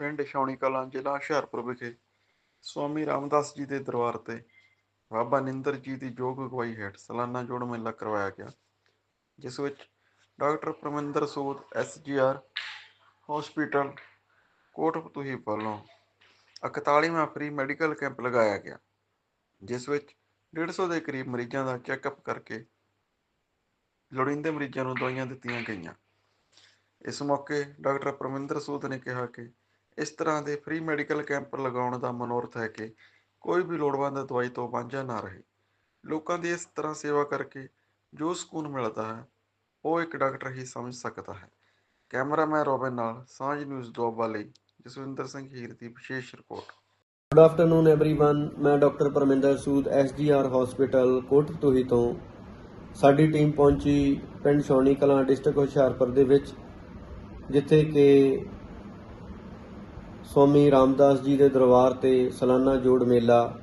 ਪਿੰਡ ਛਾਉਣੀ ਕਲਾਂ ਜ਼ਿਲ੍ਹਾ ਹੁਸ਼ਿਆਰਪੁਰ ਵਿਖੇ ਸਵਾਮੀ ਰਾਮਦਾਸ ਜੀ ਦੇ ਦਰਬਾਰ ਤੇ ਬਾਬਾ ਨਿੰਦਰ ਜੀ ਦੀ ਯੋਗ ਅਗਵਾਈ ਹੇਠ ਸਾਲਾਨਾ ਜੋੜ ਮੇਲਾ ਕਰਵਾਇਆ ਗਿਆ, ਜਿਸ ਵਿੱਚ doctor Parminder Sood SGR hospital ਕੋਟਪਤੂਹੀ ਵੱਲੋਂ 41ਵਾਂ ਫ੍ਰੀ ਮੈਡੀਕਲ ਕੈਂਪ ਲਗਾਇਆ ਗਿਆ, ਜਿਸ ਵਿੱਚ 150 ਦੇ ਕਰੀਬ ਮਰੀਜ਼ਾਂ ਦਾ ਚੈੱਕਅਪ ਕਰਕੇ ਲੋੜੀਂਦੇ ਮਰੀਜ਼ਾਂ ਨੂੰ ਦਵਾਈਆਂ ਦਿੱਤੀਆਂ ਗਈਆਂ। ਇਸ ਮੌਕੇ ਡਾਕਟਰ ਪਰਮਿੰਦਰ ਸੂਦ ਨੇ ਕਿਹਾ ਕਿ ਇਸ ਤਰ੍ਹਾਂ ਦੇ ਫ੍ਰੀ ਮੈਡੀਕਲ ਕੈਂਪ ਲਗਾਉਣ ਦਾ ਮਨੋਰਥ ਹੈ ਕਿ ਕੋਈ ਵੀ ਲੋੜਵੰਦ ਦਵਾਈ ਤੋਂ ਵਾਂਝਾ ਨਾ ਰਹੇ ਲੋਕਾਂ ਦੀ ਇਸ ਤਰ੍ਹਾਂ ਸੇਵਾ ਕਰਕੇ ਜੋ ਸਕੂਨ ਮਿਲਦਾ ਹੈ ਉਹ ਇੱਕ ਡਾਕਟਰ ਹੀ ਸਮਝ ਸਕਦਾ ਹੈ ਕੈਮਰਾਮੈਨ ਰੋਬਿਨ ਨਾਲ ਸਾਂਝ ਨਿਊਜ਼ ਦੁਆਬਾ ਲਈ ਜਸਵਿੰਦਰ ਸਿੰਘ ਹੀਰ ਦੀ ਵਿਸ਼ੇਸ਼ ਰਿਪੋਰਟ ਗੁੱਡ ਆਫਟਰਨੂਨ एवरीवन ਮੈਂ doctor Parminder Sood SGR hospital ਕੋਟਪਤੂਹੀ ਤੋਂ ਸਾਡੀ ਟੀਮ ਪਹੁੰਚੀ ਪਿੰਡ ਸ਼ੌਣੀ ਕਲਾਂ ਡਿਸਟ੍ਰਿਕਟ ਹੁਸ਼ਿਆਰਪੁਰ ਦੇ ਵਿੱਚ ਜਿੱਥੇ ਕਿ ਸਵਾਮੀ ਰਾਮਦਾਸ ਜੀ ਦੇ ਦਰਬਾਰ ਤੇ ਸਾਲਾਨਾ ਜੋੜ ਮੇਲਾ,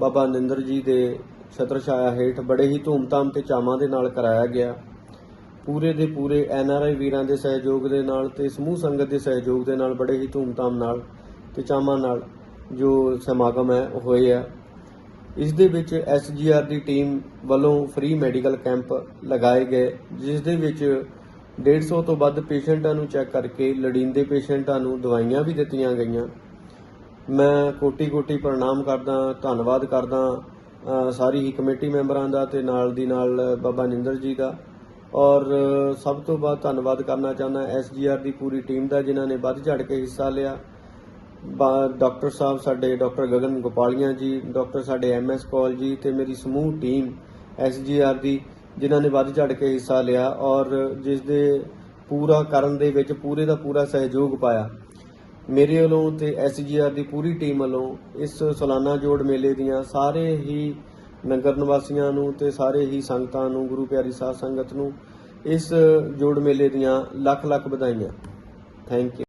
ਬਾਬਾ ਨਿੰਦਰ ਜੀ ਦੇ ਛਤਰ ਛਾਇਆ ਹੇਠ ਬੜੇ ਹੀ ਧੂਮਧਾਮ ਤੇ ਚਾਵਾਂ ਦੇ ਨਾਲ ਕਰਾਇਆ ਗਿਆ। ਪੂਰੇ ਦੇ ਪੂਰੇ ਐੱਨ ਆਰ ਆਈ ਵੀਰਾਂ ਦੇ ਸਹਿਯੋਗ ਦੇ ਨਾਲ ਤੇ ਸਮੂਹ ਸੰਗਤ ਦੇ ਸਹਿਯੋਗ ਦੇ ਨਾਲ ਬੜੇ ਹੀ ਧੂਮਧਾਮ ਨਾਲ ਤੇ ਚਾਵਾਂ ਨਾਲ ਜੋ ਸਮਾਗਮ ਹੈ, ਉਹ ਹੋਏ ਆ। ਇਸ ਦੇ ਵਿੱਚ ਐੱਸ ਜੀ ਆਰ ਦੀ ਟੀਮ ਵੱਲੋਂ ਫ੍ਰੀ ਮੈਡੀਕਲ ਕੈਂਪ ਲਗਾਏ ਗਏ, ਜਿਸ ਦੇ ਵਿੱਚ 150 ਤੋਂ ਵੱਧ ਪੇਸ਼ੈਂਟਾਂ ਨੂੰ ਚੈੱਕ ਕਰਕੇ ਲੜੀਂਦੇ ਪੇਸ਼ੈਂਟਾਂ ਨੂੰ ਦਵਾਈਆਂ ਵੀ ਦਿੱਤੀਆਂ ਗਈਆਂ। ਮੈਂ ਕੋਟੀ-ਕੋਟੀ ਪ੍ਰਣਾਮ ਕਰਦਾ, ਧੰਨਵਾਦ ਕਰਦਾ ਸਾਰੀ ਹੀ ਕਮੇਟੀ ਮੈਂਬਰਾਂ ਦਾ ਤੇ ਨਾਲ ਦੀ ਨਾਲ ਬਾਬਾ ਨਿੰਦਰ ਜੀ ਦਾ। ਔਰ, ਸਭ ਤੋਂ ਵੱਧ ਧੰਨਵਾਦ ਕਰਨਾ ਚਾਹੁੰਦਾ ਐਸਜੀਆਰ ਦੀ ਪੂਰੀ ਟੀਮ ਦਾ, ਜਿਨ੍ਹਾਂ ਨੇ ਵੱਧ ਚੜ ਕੇ ਹਿੱਸਾ ਲਿਆ। ਬਾ- ਡਾਕਟਰ ਸਾਹਿਬ ਸਾਡੇ ਡਾਕਟਰ ਗਗਨ ਗੋਪਾਲੀਆ ਜੀ, ਡਾਕਟਰ ਸਾਡੇ ਐਮਐਸ ਕੌਲ ਜੀ ਤੇ ਮੇਰੀ ਸਮੂਹ ਟੀਮ ਐਸਜੀਆਰ ਦੀ ਜਿਨ੍ਹਾਂ ਨੇ ਵੱਧ ਝੜ ਕੇ ਹਿੱਸਾ ਲਿਆ ਔਰ ਜਿਸ ਦੇ ਪੂਰਾ ਕਰਨ ਦੇ ਵਿੱਚ ਪੂਰੇ ਦਾ ਪੂਰਾ ਸਹਿਯੋਗ ਪਾਇਆ। ਮੇਰੇ ਵੱਲੋਂ ਤੇ ਐਸਜੀਆਰ ਦੀ ਪੂਰੀ ਟੀਮ ਵੱਲੋਂ ਇਸ ਸਾਲਾਨਾ ਜੋੜ ਮੇਲੇ ਦੀਆਂ ਸਾਰੇ ਹੀ ਨਗਰ ਨਿਵਾਸੀਆਂ ਨੂੰ ਤੇ ਸਾਰੇ ਹੀ ਸੰਗਤਾਂ ਨੂੰ, ਗੁਰੂ ਪਿਆਰੀ ਸਾਧ ਸੰਗਤ ਨੂੰ ਇਸ ਜੋੜ ਮੇਲੇ ਦੀਆਂ ਲੱਖ ਲੱਖ ਵਧਾਈਆਂ। Thank you